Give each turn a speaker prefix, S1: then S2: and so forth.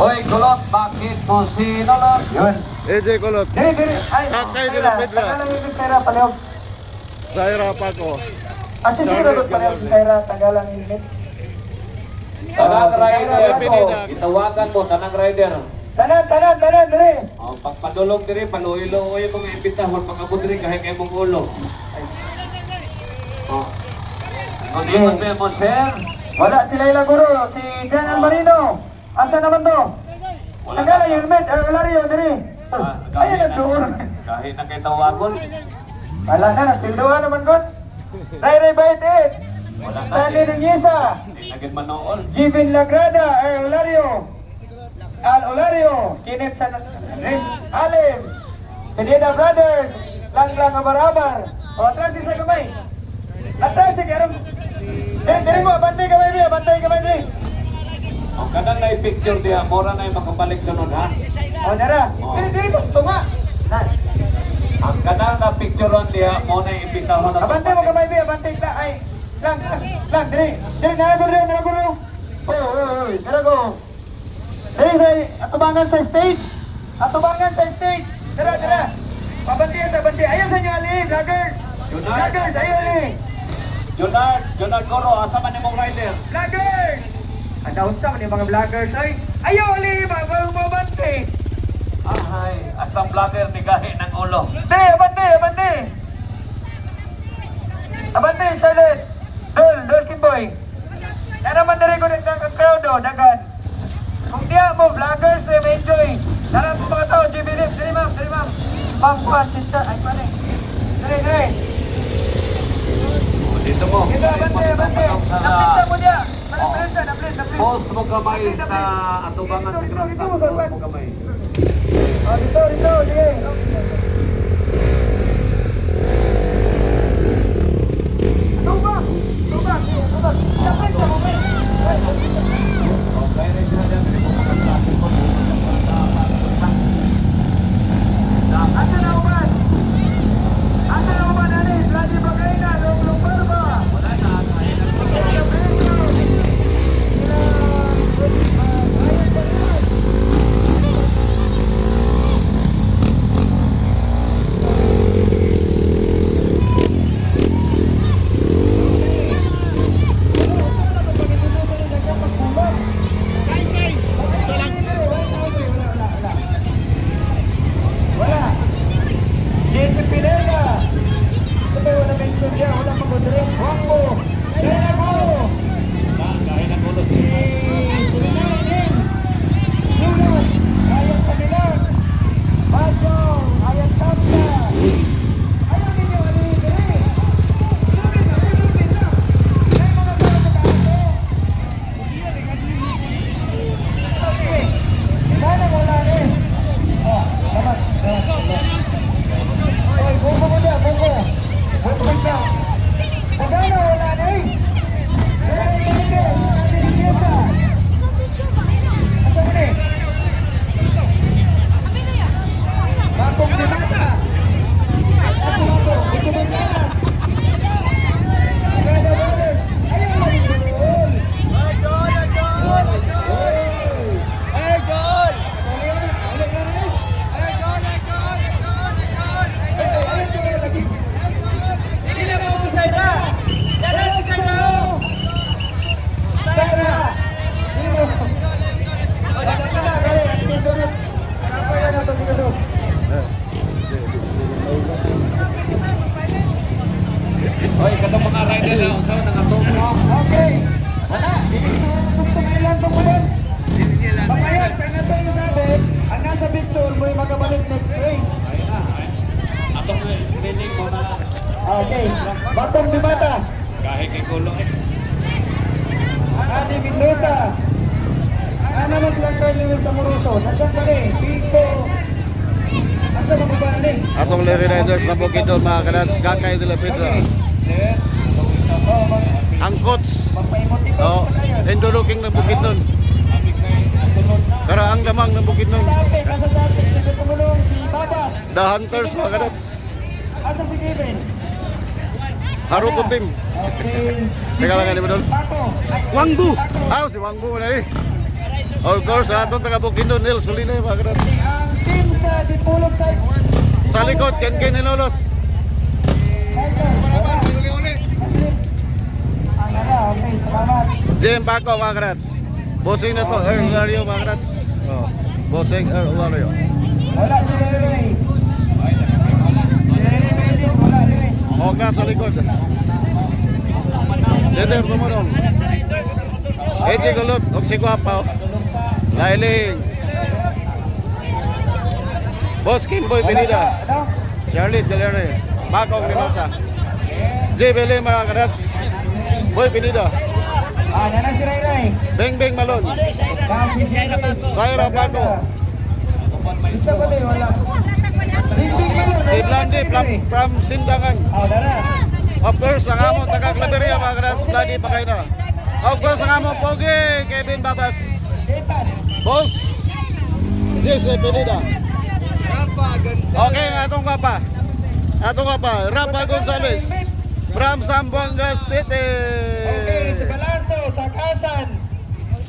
S1: Hoy, kulot, bakit mo sinulot? Yun.
S2: AJ Kulot.
S3: Diri, diri. Ay,
S2: Kakay
S3: ay,
S2: nila,
S3: na.
S2: Pedro.
S3: Tagal lang yung Sera palihog.
S2: Zaira Paco.
S3: Ah, si Sira doon palihog si Sera. Tagal yung limit.
S1: Tanang rider ako.
S2: New Year.
S1: Itawagan mo, tanang rider.
S3: Tanan, tanan, tanan, diri.
S1: Oh, pagpadulog diri, paluilo-uyo itong imbitahon, pag-abot diri, kahit kayo mong ulo. Oh. Kung di mo mo, sir,
S3: Wala si Laila Guro, si Jan Almarino. Asa naman to?
S1: Wala
S3: Tagal lang
S1: na.
S3: yung limit. Eh, Lario, diri.
S1: ah,
S3: Ayan
S1: kahit
S3: na doon.
S1: na, kahit na kayo tawagon,
S3: Wala na, silduhan naman ko. Ray Ray Baitit.
S1: wala na.
S3: Stanley Ningisa.
S1: Hindi na gid manool.
S3: Jivin Lagrada, El Olario. Al Olario, Kinit San Riz Alim. Pineda Brothers, Lang Lang Abarabar. O, atras si sa kamay. Atras si Karam. Diri, diri mo, bantay kamay niya, bantay kamay niya.
S1: Na picture diya, mora na yung makabalik sunod ha.
S3: O, nara. Diri, diri, mas tunga. Na,
S1: Ang kanang na picture ron diya, mo na imbitahon na
S3: abantay mo kamay niya, bantay ka. Ay, lang, lang, lang, diri. Diri, narago rin, narago rin. Oy, oy, oy, narago. Diri, diri, atubangan sa stage. Atubangan sa stage. Dira, dira. Pabantay sa bantay. Ayaw sa inyo, Ali, vloggers.
S1: Na.
S3: Vloggers, ayaw, Ali.
S1: Junard, Junard Goro, asa man yung rider?
S3: Vloggers! Ang daon sa mga mga vloggers, ay. Ayaw, Ali, bago mabantay.
S1: Ahay, astang vlogger ni gahi ng ulo.
S3: Abante, abante, abante. Abante, Charlotte. Dol, Dol Kimboy. Na naman na rin ko ng crowd o, dagan. Kung diya mo, vloggers, eh, may enjoy. Tara po mga tao, Jimmy Lip. Dali ma'am, dali ma'am. Ma'am, kuha, sister. Ay, pare. Dali, dali.
S1: Dito mo.
S3: Dito, abante, abante. Naplinta mo diya.
S1: Post mo kamay sa atubangan sa ground.
S3: Dito, dito, dito,
S1: Post mo kamay.
S3: Oh, dito, dito, sige.
S1: Kahit kay kulo eh.
S3: Adi Mendoza. Ano mo silang Carl Lewis Amoroso? Nagkan pa rin. Cinco. Asa mo ba rin?
S2: Atong Larry Riders na Bukidnon mga kanats. Kakay.
S1: Sir,
S3: Oh, mag
S2: Ang coach. Oh,
S3: pa tayo.
S2: Enduruking ng Bukidnon.
S1: kami kay nasunod na.
S2: Kara ang lamang ng
S3: si Babas.
S2: The Hunters mga kanats.
S3: Asa si Kevin?
S2: Haruko team.
S3: Okay.
S2: Teka lang?
S3: Paco. Ay,
S2: Wangbu. Ah, si Wangbu na eh. Of course, ato taga Bukidnon, Nel Soline mga kadads.
S3: Ang team sa
S2: likod, Ken Ken Hinolos. Jim Paco mga kadads. Bossing na to, Earl Lario mga. Oh, bossing Earl Lario.
S3: Wala si Rene.
S2: Huwag na sa likod. Center tumunong. Eji Gulot, huwag si Guapaw. Lailing. Boss Kimboy.
S3: Ano?
S2: Charlotte Galere. Paco Grimata. J. Bele mga kadats. Boy Pinida.
S3: Ah, nana si Rene.
S2: Beng Beng Malon.
S3: Si Rene.
S2: Saira Paco.
S3: Isa ba din, wala.
S2: Si
S3: si
S2: from, from Sindangan. Of course, ang among taga Claveria mga kadats. Blondie Pakaina. Of course, ang among Pogi. Kevin Babas. Boss. Jesse Pinida. Okay, atong papa. Atong papa, Rapa Gonzales from Zamboanga City.
S3: Okay, sa Balanso, sa Kasan.